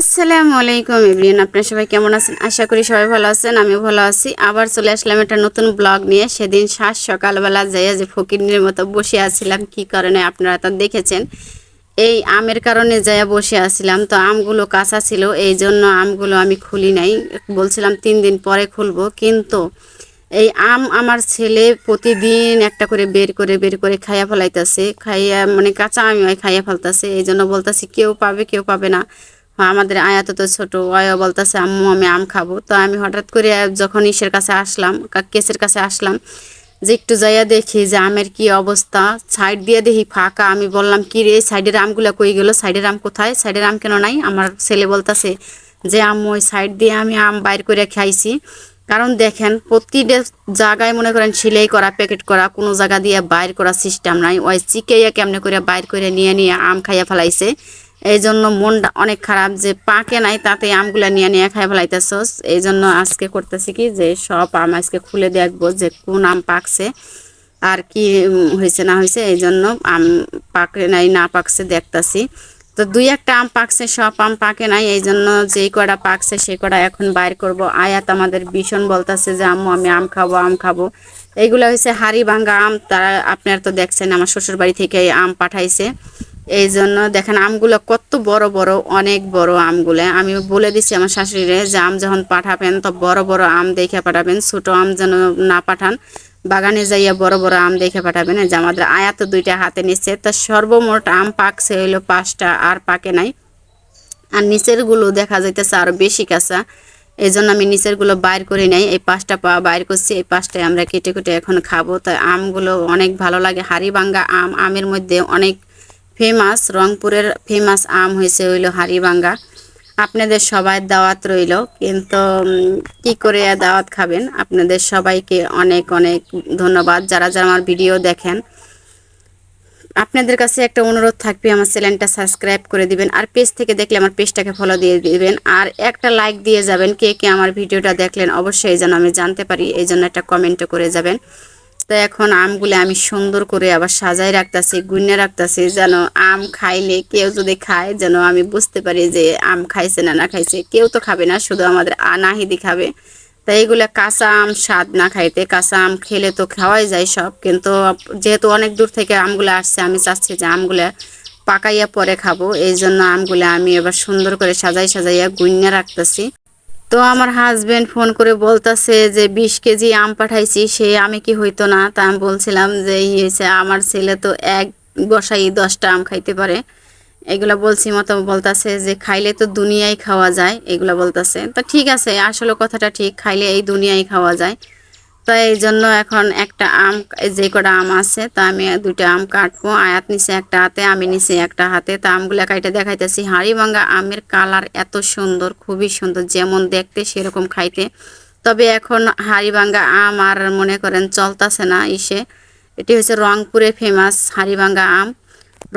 আসসালামু আলাইকুম এভরিয়ান আপনারা সবাই কেমন আছেন? আশা করি সবাই ভালো আছেন, আমিও ভালো আছি। আবার চলে আসলাম একটা নতুন ব্লগ নিয়ে। সেদিন সাত সকালবেলা যাইয়া যে ফকিরের মতো বসে আছিলাম, কি কারণে আপনারা তা দেখেছেন। এই আমের কারণে যাইয়া বসে আছিলাম, তো আমগুলো কাঁচা ছিল, এই জন্য আমগুলো আমি খুলি নাই। বলছিলাম তিন দিন পরে খুলবো, কিন্তু এই আম আমার ছেলে প্রতিদিন একটা করে বের করে বের করে খাইয়া ফেলাইতেছে। খাইয়া মানে কাঁচা আমি খাইয়া ফেলতেছে, এই জন্য বলতেছি, কেউ পাবে কেউ পাবে না। আমাদের আয়াত তো ছোট আয়া বলতেছে, আম্মু, আমি আম খাব। তো আমি হঠাৎ করে যখন ইসের কাছে আসলাম কেসের কাছে আসলাম, যে একটু যাইয়া দেখি যে আমের কি অবস্থা, সাইড দিয়ে দেখি ফাঁকা। আমি বললাম, কি রে, সাইডের আমগুলো কই গেল? সাইডের আম কোথায়? সাইডের আম কেন নাই? আমার ছেলে বলতেছে যে, আম্মু, ওই সাইড দিয়ে আমি আম বাইর করে খাইছি। কারণ দেখেন, প্রতিটা জায়গায় মনে করেন সিলাই করা, প্যাকেট করা, কোনো জায়গা দিয়ে বাইর করা সিস্টেম নাই। ওই চিকেইয়া কেমনে করে বাইর করে নিয়ে নিয়ে আম খাইয়া ফেলাইছে। এই জন্য মনটা অনেক খারাপ যে পাকে নাই তাতে আমগুলা নিয়ে নিয়ে খাই ফেলাইতেছস। এই জন্য আজকে করতেছি কি যে সব আম আজকে খুলে দেখব যে কোন আম পাকছে আর কি হয়েছে না হয়েছে এই জন্য আম পাকে নাই, না পাকছে দেখতাছি। তো দুই একটা আম পাকছে, সব আম পাকে নাই। এই জন্য যেই কটা পাকছে সেই কটা এখন বাইর করব। আয়াত আমাদের ভীষণ বলতেছে যে, আম্মু, আমি আম খাব আম খাব। এইগুলো হয়েছে হাড়ি ভাঙ্গা আম। তারা, আপনার তো দেখছেন, আমার শ্বশুর বাড়ি থেকে আম পাঠাইছে। এই জন্য দেখেন আমগুলো কত বড় বড়, অনেক বড় আমগুলো। আমি বলে দিচ্ছি আমার শাশুড়িরে যে আম যখন পাঠাবেন, তো বড় বড় আম দেখে পাঠাবেন, ছোট আম যেন না পাঠান। বাগানে যাইয়া বড় বড় আম দেখে পাঠাবেন। যে আমাদের আয়াত দুইটা হাতে নিচ্ছে, তা সর্বমোট আম পাকছে হইল পাঁচটা, আর পাকে নাই। আর নিচেরগুলো দেখা যাইতেছে আরও বেশি কাঁচা। এই জন্য আমি নিচেরগুলো বাইর করে নাই। এই পাঁচটা পা বাইর করছি, এই পাঁচটায় আমরা কেটে কেটে এখন খাব। তাই আমগুলো অনেক ভালো লাগে। হাড়িভাঙ্গা আম, আমের মধ্যে অনেক ফেমাস, রংপুরের ফেমাস আম হয়েছে হইল হাড়িভাঙ্গা আপনাদের সবাই দাওয়াত রইল, কিন্তু কি করে দাওয়াত খাবেন? আপনাদের সবাইকে অনেক অনেক ধন্যবাদ যারা যারা আমার ভিডিও দেখেন। আপনাদের কাছে একটা অনুরোধ থাকবে, আমার চ্যানেলটা সাবস্ক্রাইব করে দিবেন, আর পেজ থেকে দেখলে আমার পেজটাকে ফলো দিয়ে দিবেন, আর একটা লাইক দিয়ে যাবেন, কে কে আমার ভিডিওটা দেখলেন অবশ্যই যেন আমি জানতে পারি এই জন্য একটা কমেন্টও করে যাবেন। তো এখন আমগুলো আমি সুন্দর করে আবার সাজাই রাখতেছি, গুনে রাখতেছি, যেন আম খাইলে কেউ যদি খায়, যেন আমি বুঝতে পারি যে আম খাইছে না না খাইছে। কেউ তো খাবে না, শুধু আমাদের আনাহিদি খাবে। তাই এগুলা কাঁচা আম স্বাদ না খাইতে, কাঁচা আম খেলে তো খাওয়াই যায় সব। কিন্তু যেহেতু অনেক দূর থেকে আমগুলো আসছে, আমি চাচ্ছি যে আমগুলা পাকাইয়া পরে খাব। এই জন্য আমগুলা আমি এবার সুন্দর করে সাজাই সাজাইয়া গুইনা রাখতেছি। তো আমার হাজব্যান্ড ফোন করে বলতাছে যে, বিশ কেজি আম পাঠাইছি, সে আমি কি হইতো না? তা আমি বলছিলাম যে হয়েছে আমার ছেলে তো এক বসাই দশটা আম খাইতে পারে। এগুলা বলছি, মতো বলতাছে যে, খাইলে তো দুনিয়ায় খাওয়া যায়। এগুলা বলতাছে। তো ঠিক আছে, আসলে কথাটা ঠিক, খাইলে এই দুনিয়ায় খাওয়া যায়। তো এই জন্য এখন একটা আম যে কটা আম আছে, তা আমি দুইটা আম কাটবো। আয়াত নিচে একটা হাতে, আমি নিচে একটা হাতে। তা আমগুলা কাইটে দেখাইতেছি। হাঁড়ি ভাঙ্গা আমের কালার এত সুন্দর, খুবই সুন্দর, যেমন দেখতে সেরকম খাইতে। তবে এখন হাঁড়ি ভাঙ্গা আম আর মনে করেন চলতাছে না ইসে। এটি হচ্ছে রংপুরে ফেমাস হাঁড়িভাঙ্গা আম।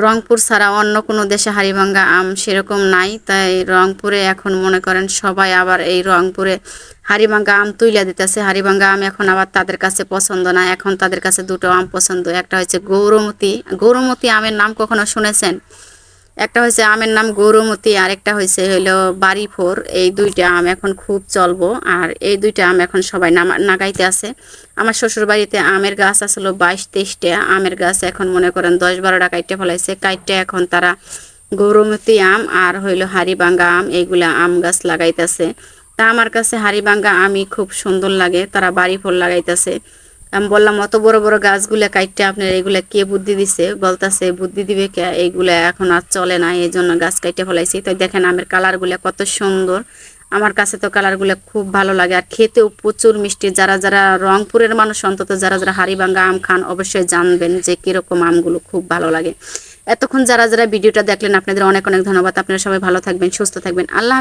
রংপুর ছাড়া অন্য কোনো দেশে হাড়িভাঙ্গা আম সেরকম নাই, তাই রংপুরে এখন মনে করেন সবাই আবার এই রংপুরে হাড়িভাঙ্গা আম তুইলা দিতেছে। হাড়িভাঙ্গা আম এখন আবার তাদের কাছে পছন্দ না, এখন তাদের কাছে দুটো আম পছন্দ। একটা হচ্ছে গৌরমতী। গৌরমতী আমের নাম কখনো শুনেছেন? একটা হচ্ছে আমের নাম গৌরমতি আর একটা হয়েছে হলো বাড়িফোর। এই দুইটা আম এখন খুব চলবো, আর এই দুইটা আম এখন সবাই নাগাইতে আছে। আমার শ্বশুর বাড়িতে আমের গাছ আসলো বাইশ তেইশটা। আমের গাছ এখন মনে করেন দশ বারোটা কাইটে ফলাইছে। কাইটে এখন তারা গৌরমতি আম আর হইল হাড়িভাঙ্গা আম, এইগুলা আম গাছ লাগাইতেছে। তা আমার কাছে হাড়িভাঙ্গা আমই খুব সুন্দর লাগে, তারা বাড়ি ফল লাগাইতেছে। আমি বললাম, অত বড় বড় গাছগুলা কাইটে আপনার এগুলা কে বুদ্ধি দিছে? বলতাছে, বুদ্ধি দিবে কে? এইগুলা এখন আর চলে না এই জন্য গাছ কাইটে ফেলাইছি। তো দেখেন আমের কালারগুলা কত সুন্দর। আমার কাছে তো কালারগুলো খুব ভালো লাগে। আর খেতেও প্রচুর মিষ্টি। যারা যারা রংপুরের মানুষ, অন্তত যারা যারা হাড়িভাঙ্গা আম খান, অবশ্যই জানবেন যে কীরকম আমগুলো খুব ভালো লাগে। এতক্ষণ যারা যারা ভিডিওটা দেখলেন, আপনাদের অনেক অনেক ধন্যবাদ। আপনারা সবাই ভালো থাকবেন, সুস্থ থাকবেন। আল্লাহ।